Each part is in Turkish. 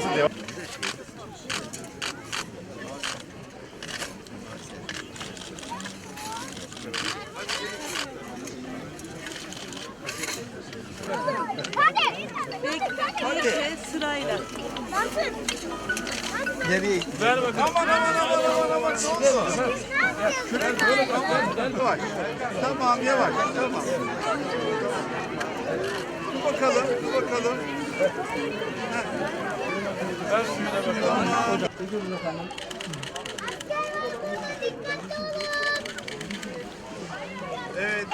Nasıl devam? Bekle sırayla. Nereye gittin? Ver bakalım. Aman aman aman aman aman. Yavaş. Yavaş. Tamam yavaş. Tamam. Dur bakalım. Dur bakalım. Ver suyuna bakalım. Evet.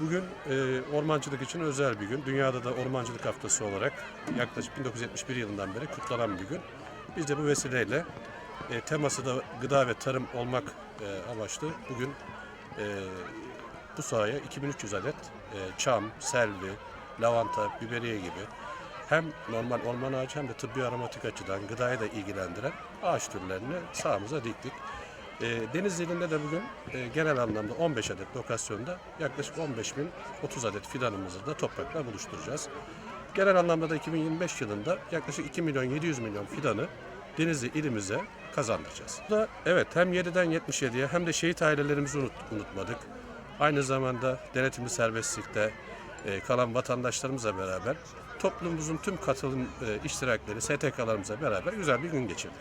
Bugün e, ormancılık için özel bir gün. Dünyada da ormancılık haftası olarak yaklaşık 1971 yılından beri kutlanan bir gün. Biz de bu vesileyle e, teması da gıda ve tarım olmak e, amaçlı bugün e, bu sahaya 2300 adet e, çam, selvi, lavanta, biberiye gibi hem normal orman ağacı hem de tıbbi aromatik açıdan gıdaya da ilgilendiren ağaç türlerini sahamıza diktik. E, Denizli'de de bugün e, genel anlamda 15 adet lokasyonda yaklaşık 15 bin 30 adet fidanımızı da toprakla buluşturacağız. Genel anlamda da 2025 yılında yaklaşık 2 milyon 700 milyon fidanı Denizli ilimize kazandıracağız. Bu da evet hem 7'den 77'ye hem de şehit ailelerimizi unut, unutmadık. Aynı zamanda denetimli serbestlikte e, kalan vatandaşlarımızla beraber toplumumuzun tüm katılım e, iştirakleri, STK'larımızla beraber güzel bir gün geçirdik.